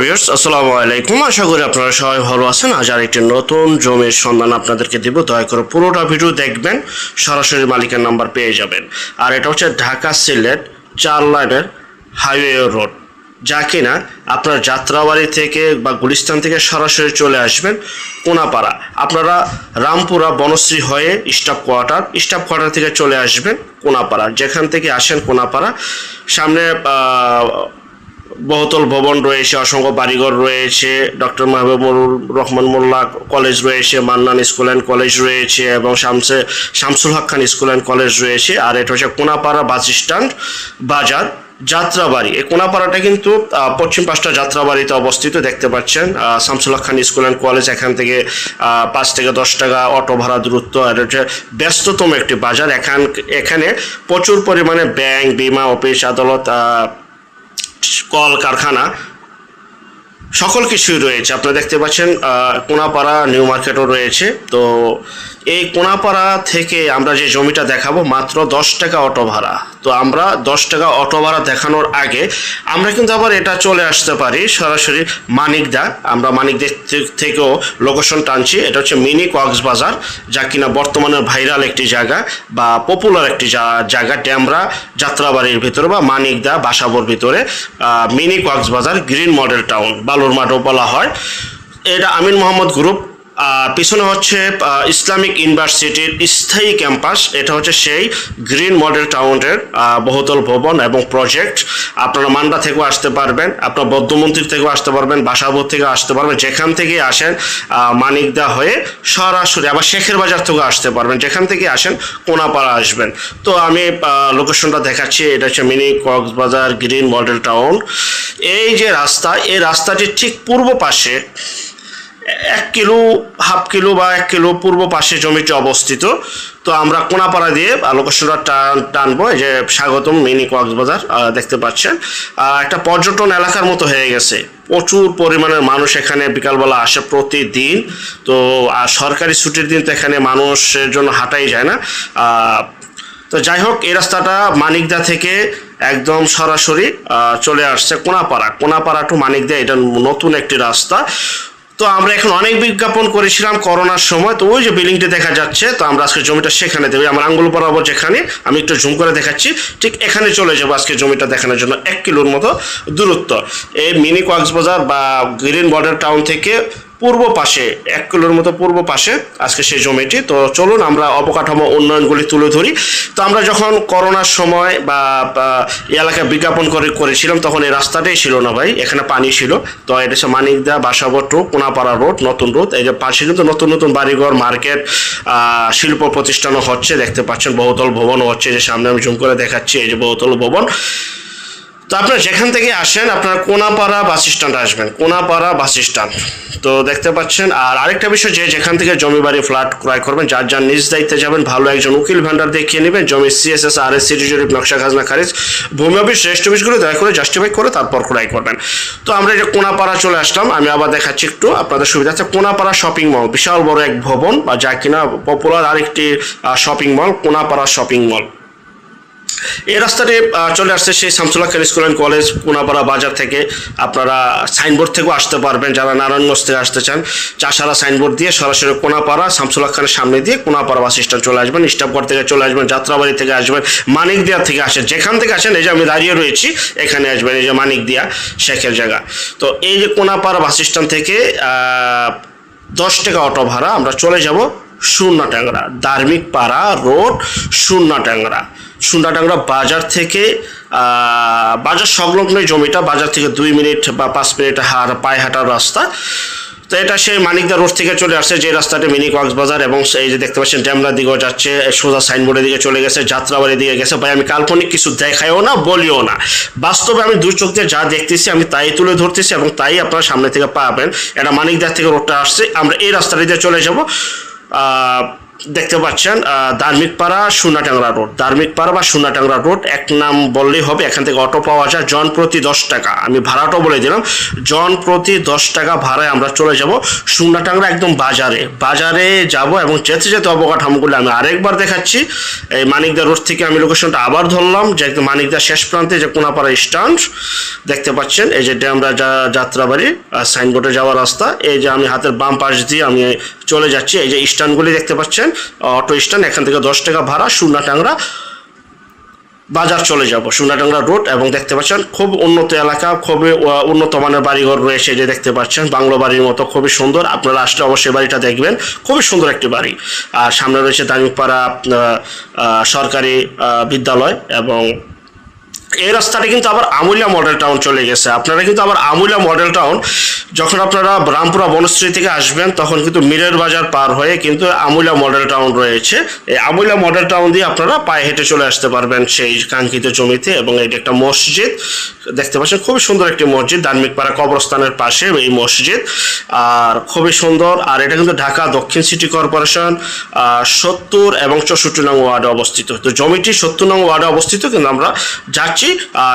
Viewers আসসালামু আলাইকুম। আশা করি আপনারা সবাই ভালো আছেন। আজ আর একটি নতুন জমির সন্ধান আপনাদেরকে দিব। দয়া করে পুরোটা ভিডিও দেখবেন, সরাসরি মালিকের নাম্বার পেয়ে যাবেন। আর এটা হচ্ছে ঢাকা সিলেট চার লাইনের হাইওয়ে রোড, যা কিনা আপনার যাত্রাবাড়ি থেকে বা গুলিস্তান থেকে সরাসরি চলে আসবেন কোনাপাড়া। আপনারা রামপুরা বনশ্রী হয়ে স্টাফ কোয়ার্টার স্টাফ কোয়ার্টার থেকে চলে আসবেন কোনাপাড়া। যেখান থেকে আসেন কোনাপাড়া, সামনে বহুতল ভবন রয়েছে অসংখ্য বাড়িঘর রয়েছে ডক্টর মাহবুবুর রহমান মোল্লা কলেজ রয়েছে মান্নান স্কুল অ্যান্ড কলেজ রয়েছে এবং শামসে Shamsul Haque Khan school and college রয়েছে আর এটা হচ্ছে কোনাপাড়া বাস স্ট্যান্ড বাজার যাত্রাবাড়ি। এই কোনাপাড়াটা কিন্তু পশ্চিম পাঁচটা যাত্রাবাড়িতে অবস্থিত দেখতে পাচ্ছেন। আহ, Shamsul Haque Khan school and college এখান থেকে পাঁচ থেকে দশ টাকা অটো ভাড়া দূরত্ব আর হচ্ছে ব্যস্ততম একটি বাজার। এখান এখানে প্রচুর পরিমাণে ব্যাংক বিমা অফিস আদালত কল কারখানা সকল কিছুই রয়েছে। আপনারা দেখতে পাচ্ছেন কোনাপাড়া নিউ মার্কেটও রয়েছে। তো এই কোনাপাড়া থেকে আমরা যে জমিটা দেখাবো মাত্র দশ টাকা অটো ভাড়া। তো আমরা দশ টাকা অটো ভাড়া দেখানোর আগে আমরা কিন্তু আবার এটা চলে আসতে পারি সরাসরি মানিকদা আমরা মানিকদা থে- থেকেও লোকেশন টানছি। এটা হচ্ছে মিনি কক্সবাজার, যা কিনা বর্তমানে ভাইরাল একটি জায়গা বা পপুলার একটি জায়গা ড্যামরা যাত্রাবাড়ির ভিতরে বা মানিকদা বাসাবোর ভিতরে mini Cox's Bazar green model town বালুর মাঠও বলা হয়। এটা আমিন মোহাম্মদ গ্রুপ। পিছনে হচ্ছে ইসলামিক ইউনিভার্সিটির স্থায়ী ক্যাম্পাস। এটা হচ্ছে সেই গ্রিন মডেল টাউনের বহুতল ভবন এবং প্রজেক্ট। আপনারা মান্ডা থেকেও আসতে পারবেন, আপনার বৌদ্ধমন্দির থেকেও আসতে পারবেন বাসাবোধ থেকে আসতে পারবেন। যেখান থেকে আসেন মানিকদা হয়ে সরাসরি আবার শেখের বাজার থেকেও আসতে পারবেন। যেখান থেকে আসেন, কোনাপাড়া আসবেন। তো আমি লোকেশনটা দেখাচ্ছি। এটা হচ্ছে mini Cox's Bazar green model town. এই যে রাস্তা, এই রাস্তাটির ঠিক পূর্ব পাশে এক কিলো, হাফ কিলো বা এক কিলো পূর্ব পাশে জমিটি অবস্থিত। তো আমরা কোনাপাড়া দিয়ে লোকেশনটা টান, টানবো, এই যে স্বাগতম মিনি কক্সবাজার দেখতে পাচ্ছেন। একটা পর্যটন এলাকার মতো হয়ে গেছে। প্রচুর পরিমাণের মানুষ এখানে বিকালবেলা আসে প্রতিদিন। তো, আর সরকারি ছুটির দিন তো এখানে মানুষের জন্য হাঁটাই যায় না। তো যাই হোক, এই রাস্তাটা মানিকদা থেকে একদম সরাসরি চলে আসছে কোনাপাড়া। কোনাপাড়া টু মানিকদা, এটা নতুন একটি রাস্তা। তো আমরা এখন অনেক বিজ্ঞাপন করেছিলাম করোনার সময়, তো ওই যে বিল্ডিংটি দেখা যাচ্ছে, তো আমরা আজকে জমিটা সেখানে দেবো। আমার আঙ্গুল বরাবর যেখানে, আমি একটু জুম করে দেখাচ্ছি, ঠিক এখানে চলে যাব আজকে জমিটা দেখানোর জন্য, এক কিলোর মতো দূরত্ব। এই মিনি কক্সবাজার বা গ্রিন বর্ডার টাউন থেকে পূর্ব পাশে, এক কিলোর মতো পূর্ব পাশে আজকে সেই জমিটি। তো চলুন আমরা অবকাঠামো উন্নয়নগুলি তুলে ধরি। তো আমরা যখন করোনার সময় বা এলাকায় বিজ্ঞাপন করে, করেছিলাম, তখন এই রাস্তাটাই ছিল না ভাই, এখানে পানি ছিল। তো এটা হচ্ছে মানিকদা বাসাবর টু কোনাপাড়া রোড, নতুন রোড। এই যে পাশে কিন্তু নতুন নতুন বাড়িঘর, মার্কেট শিল্প প্রতিষ্ঠানও হচ্ছে, দেখতে পাচ্ছেন, বহুতল ভবনও হচ্ছে যে সামনে আমি জুম করে দেখাচ্ছি, এই যে বহুতল ভবন। তো আপনারা যেখান থেকে আসেন, আপনারা কোনাপাড়া বাস স্ট্যান্ড আসবেন। Konapara bus stand. তো দেখতে পাচ্ছেন, আর আরেকটা বিষয় যে যেখান থেকে জমি বাড়ি, ফ্ল্যাট ক্রয় করবেন, যার যার নিজ দায়িত্বে যাবেন, ভালো একজন উকিল ভান্ডার দেখিয়ে নেবেন, জমি সিএসএস আর এস সিটি জরিপ নকশা, খাজনা, খারিজ, ভূমি অফিস, রেস্ট অফিসগুলো দয়া করে জাস্টিফাই করে তারপর ক্রয় করবেন। তো আমরা যে কোনাপাড়া চলে আসলাম, আমি আবার দেখাচ্ছি একটু আপনাদের সুবিধা আছে। কোনাপাড়া শপিং মল বিশাল বড় এক ভবন, বা যা কিনা পপুলার আরেকটি shopping mall Konapara shopping mall এই রাস্তাটি চলে আসছে সেই Shamsullah Khan school and college, Punapara Bazar থেকে। আপনারা সাইনবোর্ড থেকেও আসতে পারবেন যারা নারায়ণগঞ্জ থেকে আসতে চান। চাষারা সাইনবোর্ড দিয়ে সরাসরি কোনাপাড়া শামসুল্লাহ খানের সামনে দিয়ে কোনাপাড়া বাস স্ট্যান্ড চলে আসবেন স্টাফগড় থেকে চলে আসবেন, যাত্রাবাড়ি থেকে আসবেন, মানিকদিয়া থেকে আসেন। যেখান থেকে আসেন, এই যে আমি দাঁড়িয়ে রয়েছি, এখানে আসবেন, এই যে মানিকদিয়া শেখের জায়গা। তো এই যে কোনাপাড়া বাস স্ট্যান্ড থেকে দশ টাকা অটো ভাড়া, আমরা চলে যাব সুন্না ট্যাংরা, ধার্মিক পাড়া রোড সুন্না ট্যাংরা। সুন্না ট্যাংরা বাজার থেকে বাজার সংলগ্ন জমিটা বাজার থেকে দুই মিনিট বা পাঁচ মিনিট হার পায়ে হাঁটার রাস্তা। তো এটা সেই মানিকদা রোড থেকে চলে আসছে, যে রাস্তাটা মিনি কক্সবাজার এবং এই যে দেখতে পাচ্ছেন ড্যামরা দিকেও যাচ্ছে, সোজা সাইনবোর্ডের দিকে চলে গেছে যাত্রাবাড়ির দিকে গেছে। ভাই, আমি কাল্পনিক কিছু দেখাইও না, বলিও না। বাস্তবে আমি দুই চোখ যা দেখতেছি, আমি তাই তুলে ধরতেছি এবং তাই আপনার সামনে থেকে পাবেন। এটা মানিকদার থেকে রোডটা আসছে, আমরা এই রাস্তাটা দিয়ে চলে যাব। দেখতে পাচ্ছেন ধার্মিক পাড়া সোনাটাংরা রোড। ধার্মিক পাড়া বা সোনাটাংরা রোড, এক নাম বললেই হবে, এখান থেকে অটো পাওয়া যায় জন প্রতি দশ টাকা। আমি ভাড়াটাও বলে দিলাম, জন প্রতি দশ টাকা ভাড়ায় আমরা চলে যাব সোনাটাংরা একদম বাজারে। বাজারে যাব এবং যেতে যেতে অবকাঠামোগুলো আমি আরেকবার দেখাচ্ছি। এই মানিকদা রোড থেকে আমি লোকেশনটা আবার ধরলাম, যে একদম মানিকদা শেষ প্রান্তে যে কোনাপাড়া স্ট্যান্ড দেখতে পাচ্ছেন, এই যে আমরা যাত্রাবাড়ি সাইনবোর্ডে যাওয়ার রাস্তা, এই যে আমি হাতের বাম পাশ দিয়ে আমি চলে যাচ্ছি, এই যে স্ট্যান্ডগুলি দেখতে পাচ্ছেন অটো স্ট্যান্ড, এখান থেকে দশ টাকা ভাড়া, সুনাটাংরা বাজার চলে যাব সোনাডাঙ্গা রোড এবং দেখতে পাচ্ছেন খুব উন্নত এলাকা, খুবই উন্নত মানের বাড়িঘর রয়েছে যে দেখতে পাচ্ছেন, বাংলো বাড়ির মতো, খুবই সুন্দর, আপনারা আসলে অবশ্যই বাড়িটা দেখবেন, খুবই সুন্দর একটি বাড়ি। আর সামনে রয়েছে দামিপাড়া আপনার সরকারি বিদ্যালয় এবং এই রাস্তাটা কিন্তু আবার আমুলিয়া মডেল টাউন চলে গেছে। আপনারা কিন্তু আবার আমুলিয়া মডেল টাউন যখন আপনারা রামপুরা বনশ্রী থেকে আসবেন, তখন কিন্তু মিরের বাজার পার হয়ে কিন্তু আমুলিয়া মডেল টাউন রয়েছে। এই আমুলিয়া মডেল টাউন দিয়ে আপনারা পায়ে হেঁটে চলে আসতে পারবেন সেই কাঙ্ক্ষিত জমিতে এবং এটি একটা মসজিদ। দেখতে পাচ্ছেন খুবই সুন্দর একটি মসজিদ ধার্মিক পাড়া কবরস্থানের পাশে এই মসজিদ। আর খুবই সুন্দর, আর এটা কিন্তু ঢাকা দক্ষিণ সিটি কর্পোরেশন সত্তর এবং চৌষট্টি নং ওয়ার্ডে অবস্থিত। তো জমিটি সত্তর নং ওয়ার্ডে অবস্থিত, কিন্তু আমরা যাচ্ছি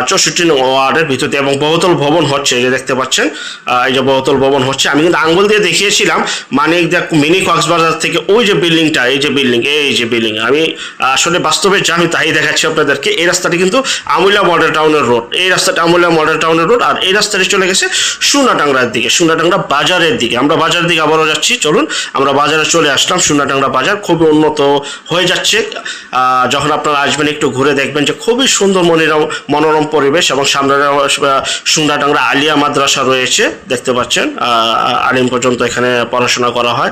চৌষট্টি নং ওয়ার্ডের ভিতরে এবং বহুতল ভবন হচ্ছে যে দেখতে পাচ্ছেন এই যে বহুতল ভবন হচ্ছে। আমি কিন্তু আঙ্গুল দিয়ে দেখিয়েছিলাম মানে মিনি কক্সবাজার থেকে ওই যে বিল্ডিংটা, এই যে বিল্ডিং, এই যে বিল্ডিং। আমি আসলে বাস্তবে জানি, তাই দেখাচ্ছি আপনাদেরকে। এই রাস্তাটি কিন্তু আমুলা মডেল টাউনের রোড। এই রাস্তাটা আমুলা মডেল টাউনের রোড, আর এই রাস্তাটি চলে গেছে সুনাটাংরার দিকে, সুনাটাংরা বাজারের দিকে। আমরা বাজারের দিকে আবারও যাচ্ছি, চলুন, আমরা বাজারে চলে আসলাম। সুনাটাংরা বাজার খুবই উন্নত হয়ে যাচ্ছে। যখন আপনারা আসবেন, একটু ঘুরে দেখবেন যে খুবই সুন্দর মনোরম মনোরম পরিবেশ এবং সামনে সুন্দাটাংরা আলিয়া মাদ্রাসা রয়েছে, দেখতে পাচ্ছেন আলিম পর্যন্ত এখানে পড়াশোনা করা হয়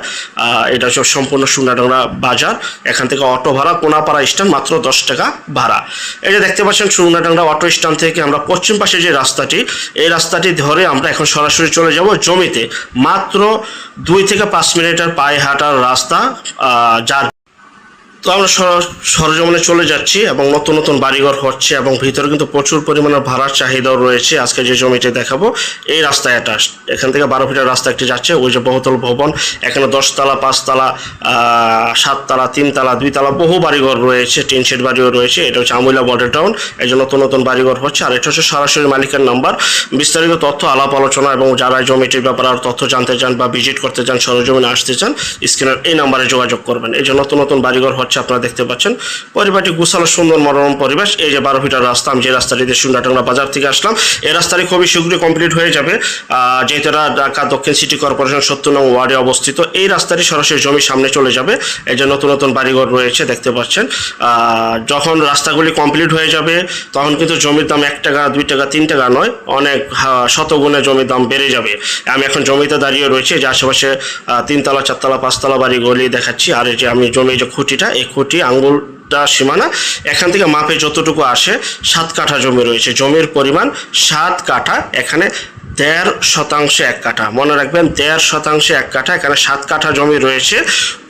এটা হচ্ছে সম্পূর্ণ সুন্দাটাংরা বাজার, এখান থেকে অটো ভাড়া, কোনাপাড়া স্ট্যান্ড মাত্র দশ টাকা ভাড়া। এই যে দেখতে পাচ্ছেন সুন্দাটাংরা অটো স্ট্যান্ড থেকে আমরা পশ্চিম পাশে যে রাস্তাটি, এই রাস্তাটি ধরে আমরা এখন সরাসরি চলে যাব জমিতে। মাত্র দুই থেকে পাঁচ মিনিটের পায়ে হাঁটার রাস্তা যার তো আমরা সর- সরজমিনে চলে যাচ্ছি এবং নতুন নতুন বাড়িঘর হচ্ছে এবং ভিতরে কিন্তু প্রচুর পরিমাণে ভাড়ার চাহিদাও রয়েছে। আজকে যে জমিটি দেখাবো, এই রাস্তায় এটা। এখান থেকে বারো ফিটের রাস্তা একটি যাচ্ছে, ওই যে বহুতল ভবন। এখানে দশতলা, পাঁচতলা সাততলা, তিনতলা, দুইতলা বহু বাড়িঘর রয়েছে, টিন শেড বাড়িও রয়েছে। এটা হচ্ছে আমুলা মডেল টাউন এই যে নতুন নতুন বাড়িঘর হচ্ছে, আর এটা হচ্ছে সরাসরি মালিকের নাম্বার। বিস্তারিত তথ্য, আলাপ, আলোচনা এবং যারা জমিটির ব্যাপারে আর তথ্য জানতে চান বা ভিজিট করতে চান, সরজমিনে আসতে চান, স্ক্রিনের এই নাম্বারে যোগাযোগ করবেন। এই যে নতুন নতুন বাড়িঘর হচ্ছে আপনারা দেখতে পাচ্ছেন। পরিবারটি গুছালো সুন্দর মনোরম পরিবেশ। এই যে বারো ফিটার রাস্তা, আমি যে রাস্তাটি দিয়ে সুন্ডাটাংরা বাজার থেকে আসলাম, এই রাস্তাটি খুবই শীঘ্রই কমপ্লিট হয়ে যাবে। যেহেতু এটা ঢাকা দক্ষিণ সিটি কর্পোরেশন সত্তর নং ওয়ার্ডে অবস্থিত, এই রাস্তাটি সরাসরি জমির সামনে চলে যাবে। এই যে নতুন নতুন বাড়িঘর রয়েছে, দেখতে পাচ্ছেন। যখন রাস্তাগুলি কমপ্লিট হয়ে যাবে, তখন কিন্তু জমির দাম এক টাকা, দুই টাকা, তিন টাকা নয়, অনেক শতগুণে জমির দাম বেড়ে যাবে। আমি এখন জমিতে দাঁড়িয়ে রয়েছে যে আশেপাশে তিনতলা, চারতলা, পাঁচতলা বাড়িগুলি দেখাচ্ছি। আর এই যে আমি জমি যে খুঁটিটা খুঁটি আঙ্গুলটা সীমানা। এখান থেকে মাপে যতটুকু আসে, সাত কাঠা জমি রয়েছে। জমির পরিমাণ সাত কাঠা, এখানে দেড় শতাংশে এক কাঠা। মনে রাখবেন, দেড় শতাংশে এক কাঠা, এখানে সাত কাঠা জমি রয়েছে।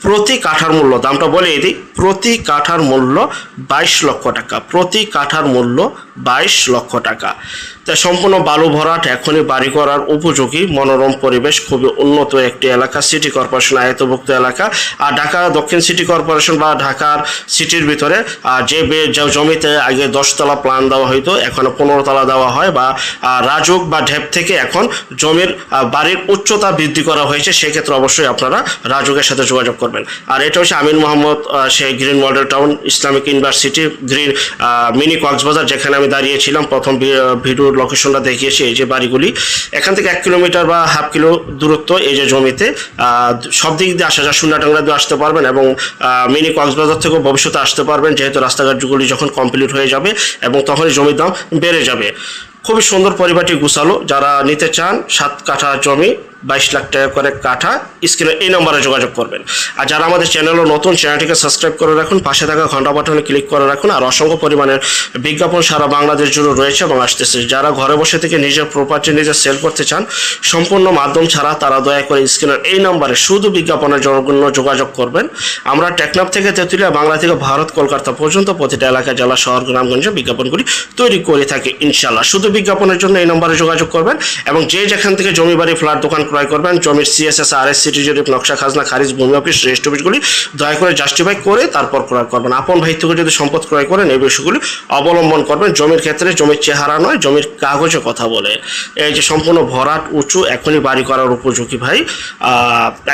প্রতি কাঠার মূল্য, দামটা বলে দিই, প্রতি কাঠার মূল্য বাইশ লক্ষ টাকা, প্রতি কাঠার মূল্য বাইশ লক্ষ টাকা। তাই সম্পূর্ণ বালু ভরাট, এখনই বাড়ি করার উপযোগী, মনোরম পরিবেশ, খুবই উন্নত একটি এলাকা, সিটি কর্পোরেশন আয়তভুক্ত এলাকা। আর ঢাকা, দক্ষিণ সিটি কর্পোরেশন বা ঢাকার সিটির ভিতরে যে জমিতে আগে দশতলা প্লান দেওয়া হইতো এখন পনেরো তলা দেওয়া হয় বা রাজুক বা ঢেপ থেকে এখন জমির বাড়ির উচ্চতা বৃদ্ধি করা হয়েছে, সেক্ষেত্রে অবশ্যই আপনারা রাজুকের সাথে যোগাযোগ করবেন। আর এটা হচ্ছে আমিন মোহাম্মদ সেই green model town Islamic university, green mini Cox's Bazar, যেখানে আমি দাঁড়িয়েছিলাম। প্রথম ভিডিওর লোকেশনটা দেখিয়েছি, এই যে বাড়িগুলি। এখান থেকে এক কিলোমিটার বা হাফ কিলো দূরত্ব এই যে জমিতে। সব দিক দিয়ে আসা যায় সুন্নাটাংরা দিয়ে আসতে পারবেন এবং মিনি কক্সবাজার থেকেও ভবিষ্যতে আসতে পারবেন, যেহেতু রাস্তাঘাটগুলি যখন কমপ্লিট হয়ে যাবে এবং তখনই জমির দাম বেড়ে যাবে। খুবই সুন্দর পরিবারটি গুছালো। যারা নিতে চান, সাত কাঠা জমি বাইশ লাখ টাকা করে কাঠা স্ক্রিনে এই নম্বরে যোগাযোগ করবেন। আর যারা আমাদের চ্যানেলও নতুন, চ্যানেলটিকে সাবস্ক্রাইব করে রাখুন, পাশে থাকা ঘণ্টা বাটনে ক্লিক করে রাখুন, আর অসংখ্য পরিমাণের বিজ্ঞাপন সারা বাংলাদেশ জুড়ে রয়েছে এবং আসতেছে। যারা ঘরে বসে থেকে নিজের প্রপার্টি নিজে সেল করতে চান, সম্পূর্ণ মাধ্যম ছাড়া তারা দয়া করে স্ক্রিনের এই নম্বরে শুধু বিজ্ঞাপনের জন্য যোগাযোগ করবেন। আমরা টেকনাফ থেকে তেঁতুলিয়া, বাংলা থেকে ভারত, কলকাতা পর্যন্ত প্রতিটা এলাকা, জেলা, শহর, গ্রামগঞ্জে বিজ্ঞাপনগুলি তৈরি করে থাকি ইনশাল্লাহ শুধু বিজ্ঞাপনের জন্য এই নম্বরে যোগাযোগ করবেন এবং যে যেখান থেকে জমি বাড়ি ফ্ল্যাট দোকান ক্রয় করবেন। জমির সিএসএস আর এস সিটি জরিপ নকশা, খাজনা, খারিজ, ভূমি অফিস রেজিস্ট অফিসগুলি দয়া করে জাস্টিফাই করে তারপর ক্রয় করবেন। আপন ভাই থেকে যদি সম্পদ ক্রয় করেন, এই বিষয়গুলি অবলম্বন করবেন। জমির ক্ষেত্রে জমির চেহারা নয়, জমির কাগজে কথা বলে। এই যে সম্পূর্ণ ভরাট, উঁচু, এখনই বাড়ি করার উপযোগী ভাই।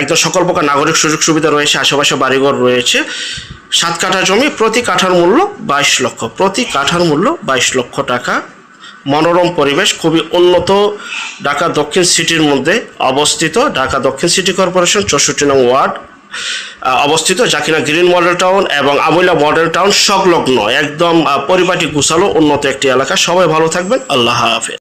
একদম সকল প্রকার নাগরিক সুযোগ সুবিধা রয়েছে, আশেপাশে বাড়িঘর রয়েছে। সাত কাঠা জমি, প্রতি কাঠার মূল্য বাইশ লক্ষ। প্রতি কাঠার মূল্য বাইশ লক্ষ টাকা। মনোরম পরিবেশ, খুবই উন্নত ঢাকা দক্ষিণ সিটির মধ্যে অবস্থিত ঢাকা দক্ষিণ সিটি কর্পোরেশন চৌষট্টি নং ওয়ার্ড অবস্থিত, যা কিনা গ্রিন মডেল টাউন এবং আমুলা মডেল টাউন সংলগ্ন। একদম পরিপাটি গুছালো, উন্নত একটি এলাকা। সবাই ভালো থাকবেন। আল্লাহ হাফেজ।